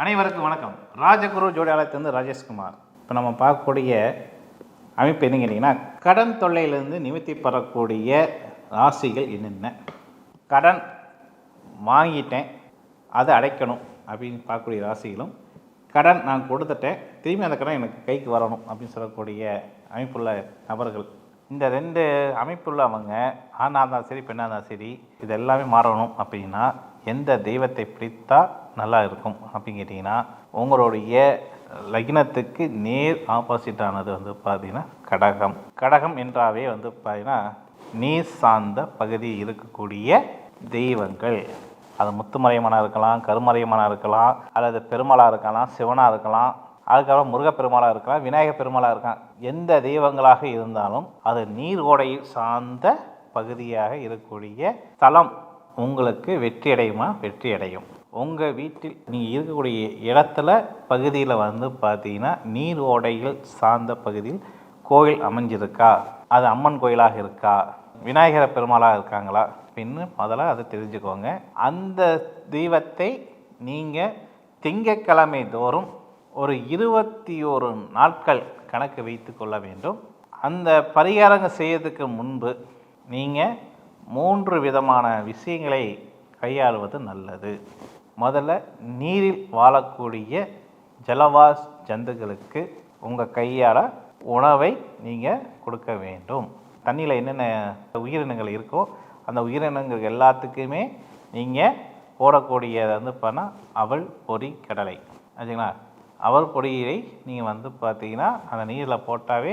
அனைவருக்கும் வணக்கம். ராஜகுரு ஜோடியாலயத்திலிருந்து ராஜேஷ்குமார். இப்போ நம்ம பார்க்கக்கூடிய அமைப்பு என்னன்னு கேட்டிங்கன்னா கடன் தொல்லையிலிருந்து நிமித்தி பெறக்கூடிய ராசிகள் என்னென்ன? கடன் வாங்கிட்டேன் அதை அடைக்கணும் அப்படின்னு பார்க்கக்கூடிய ராசிகளும் கடன் நான் கொடுத்துட்டேன் திரும்பி அந்த கடன் எனக்கு கைக்கு வரணும் அப்படின்னு சொல்லக்கூடிய அமைப்புள்ள நபர்கள் இந்த ரெண்டு அமைப்புள்ளவங்க ஆணாக இருந்தாலும் சரி பெண்ணாக இருந்தாலும் சரி இது எல்லாமே மாறணும் அப்படின்னா எந்த தெய்வத்தை பிடித்தா நல்லா இருக்கும் அப்படின்னு கேட்டிங்கன்னா உங்களுடைய லக்னத்துக்கு நேர் ஆப்போசிட்டானது வந்து பார்த்தீங்கன்னா கடகம். கடகம் என்றாவே வந்து பார்த்தீங்கன்னா நீர் சார்ந்த பகுதி இருக்கக்கூடிய தெய்வங்கள். அது முத்துமறையமனாக இருக்கலாம் கருமறையமனாக இருக்கலாம் அல்லது பெருமாளாக இருக்கலாம் சிவனாக இருக்கலாம் அதுக்கப்புறம் முருகப்பெருமாளாக இருக்கலாம் விநாயகப் பெருமாளாக இருக்கான் எந்த தெய்வங்களாக இருந்தாலும் அது நீர் ஓடையில் சார்ந்த பகுதியாக இருக்கக்கூடிய தலம் உங்களுக்கு வெற்றி அடையுமா வெற்றி அடையும் உங்கள் வீட்டில் நீங்கள் இருக்கக்கூடிய இடத்துல பகுதியில் வந்து பார்த்தீங்கன்னா நீர் ஓடையில் சார்ந்த பகுதியில் கோயில் அமைஞ்சிருக்கா? அது அம்மன் கோயிலாக இருக்கா? விநாயகர பெருமாளாக இருக்காங்களா? அப்படின்னு முதல்ல அதை தெரிஞ்சுக்கோங்க. அந்த தெய்வத்தை நீங்கள் திங்கக்கிழமை தோறும் ஒரு இருபத்தி ஒரு நாட்கள் கணக்கு வைத்து கொள்ள வேண்டும். அந்த பரிகாரங்கள் செய்யறதுக்கு முன்பு நீங்கள் மூன்று விதமான விஷயங்களை கையாளுவது நல்லது. முதல்ல நீரில் வாழக்கூடிய ஜலவாஸ் ஜந்துகளுக்கு உங்கள் கையால் உணவை நீங்கள் கொடுக்க வேண்டும். தண்ணியில் என்னென்ன உயிரினங்கள் இருக்கோ அந்த உயிரினங்கள் எல்லாத்துக்குமே நீங்கள் போடக்கூடியது வந்து பார்த்தா அவள் பொரி கடலை. ஆச்சுங்களா அவர் பொடியை நீங்கள் வந்து பார்த்தீங்கன்னா அந்த நீரில் போட்டாவே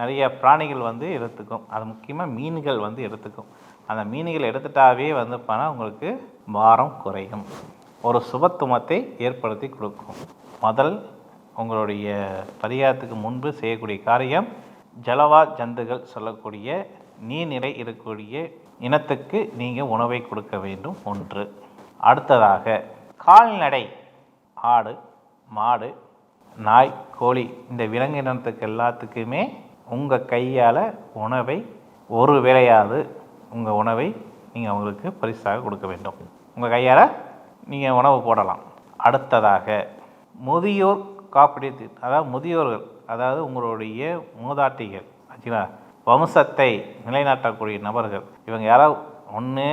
நிறைய பிராணிகள் வந்து எடுத்துக்கும். அது முக்கியமாக மீன்கள் வந்து எடுத்துக்கும். அந்த மீன்கள் எடுத்துட்டாவே வந்து பார்த்தா உங்களுக்கு பாரம் குறையும். ஒரு சுபத்துவத்தை ஏற்படுத்தி கொடுக்கும். முதல் உங்களுடைய பரிகாரத்துக்கு முன்பு செய்யக்கூடிய காரியம் ஜலவா ஜந்துகள் சொல்லக்கூடிய நீர்நிலை இருக்கக்கூடிய இனத்துக்கு நீங்கள் உணவை கொடுக்க வேண்டும். ஒன்று. அடுத்ததாக கால்நடை ஆடு மாடு நாய் கோழி இந்த விலங்கு இனத்துக்கு எல்லாத்துக்குமே உங்கள் கையால் உணவை ஒரு வேளையாவது உங்கள் உணவை நீங்கள் அவங்களுக்கு பரிசாக கொடுக்க வேண்டும். உங்கள் கையால் நீங்கள் உணவு போடலாம். அடுத்ததாக முதியோர் காப்பீடு அதாவது முதியோர்கள் அதாவது உங்களுடைய மூதாட்டிகள் ஆச்சுங்களா? வம்சத்தை நிலைநாட்டக்கூடிய நபர்கள். இவங்க யாராவது ஒன்று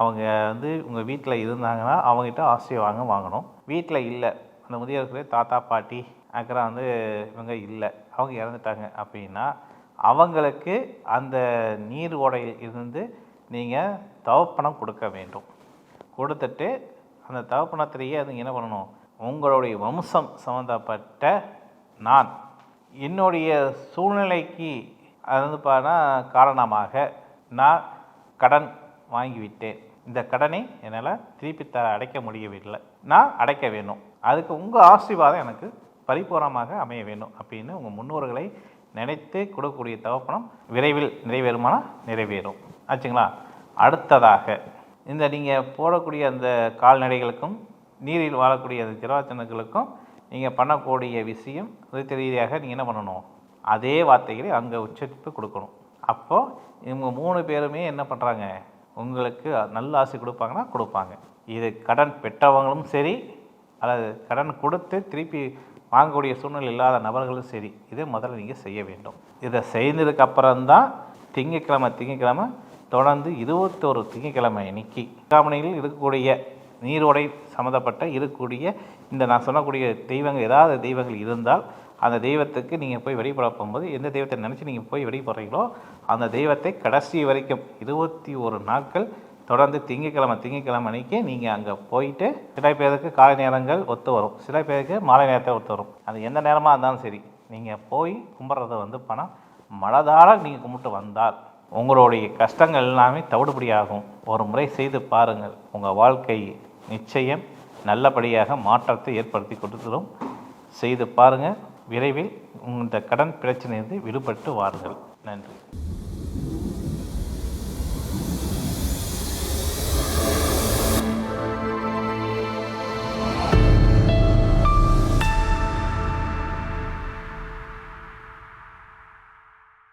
அவங்க வந்து உங்கள் வீட்டில் இருந்தாங்கன்னா அவங்ககிட்ட ஆசையை வாங்க வாங்கணும். வீட்டில் இல்லை. அந்த முதியோர்களே தாத்தா பாட்டி அப்புறம் வந்து இவங்க இல்லை. அவங்க இறந்துட்டாங்க அப்படின்னா அவங்களுக்கு அந்த நீர் ஓடையில் இருந்து நீங்கள் தவப்பணம் கொடுக்க வேண்டும். கொடுத்துட்டு அந்த தவப்பணத்திலேயே அது என்ன பண்ணணும்? உங்களுடைய வம்சம் சம்மந்தப்பட்ட நான் என்னுடைய சூழ்நிலைக்கு அது வந்து பார்த்தா காரணமாக நான் கடன் வாங்கிவிட்டேன். இந்த கடனை என்னால் திருப்பி தர அடைக்க முடியவில்லை. நான் அடைக்க வேணும் அதுக்கு உங்கள் ஆசீர்வாதம் எனக்கு பரிபூரமாக அமைய வேண்டும் அப்படின்னு உங்கள் முன்னோர்களை நினைத்து கொடுக்கக்கூடிய தகப்பனம் விரைவில் நிறைவேறுமானால் நிறைவேறும். ஆச்சுங்களா? அடுத்ததாக இந்த நீங்கள் போடக்கூடிய அந்த கால்நடைகளுக்கும் நீரில் வாழக்கூடிய அந்த ஜலவாச்சனங்களுக்கும் நீங்கள் பண்ணக்கூடிய விஷயம் ரித்த ரீதியாக நீங்கள் என்ன பண்ணணும்? அதே வார்த்தைகளை அங்கே உச்சரிப்பு கொடுக்கணும். அப்போது இவங்க மூணு பேருமே என்ன பண்ணுறாங்க உங்களுக்கு நல்ல ஆசை கொடுப்பாங்கன்னா கொடுப்பாங்க. இது கடன் பெற்றவங்களும் சரி அல்லது கடன் கொடுத்து திருப்பி வாங்கக்கூடிய சூழ்நிலை இல்லாத நபர்களும் சரி இதை முதல்ல நீங்கள் செய்ய வேண்டும். இதை செய்ததுக்கு அப்புறம்தான் திங்கக்கிழமை திங்கக்கிழமை தொடர்ந்து இருபத்தோரு திங்கக்கிழமை இன்னைக்கு காமனையில் இருக்கக்கூடிய நீரோடை சம்மந்தப்பட்ட இருக்கக்கூடிய இந்த நான் சொல்லக்கூடிய தெய்வங்கள் ஏதாவது தெய்வங்கள் இருந்தால் அந்த தெய்வத்துக்கு நீங்கள் போய் வெளிப்பட போகும்போது எந்த தெய்வத்தை நினச்சி நீங்கள் போய் வெளிப்படுறீங்களோ அந்த தெய்வத்தை கடைசி வரைக்கும் இருபத்தி ஒரு நாட்கள் தொடர்ந்து திங்கக்கிழமை திங்கக்கிழமை அன்றைக்கி நீங்கள் அங்கே போயிட்டு சில பேருக்கு காலை நேரங்கள் ஒத்து வரும். சில பேருக்கு மாலை நேரத்தை ஒத்து வரும். அது எந்த நேரமாக இருந்தாலும் சரி. நீங்கள் போய் கும்பிட்றத வந்து பணம் மனதார நீங்கள் கும்பிட்டு வந்தால் உங்களுடைய கஷ்டங்கள் எல்லாமே தவிடுபடியாகும். ஒரு முறை செய்து பாருங்கள். உங்கள் வாழ்க்கை நிச்சயம் நல்லபடியாக மாற்றத்தை ஏற்படுத்தி கொடுத்துடும் செய்து பாருங்கள் விரைவில் இந்த கடன் பிரச்சனையிலிருந்து விடுபட்டு வாருங்கள். நன்றி.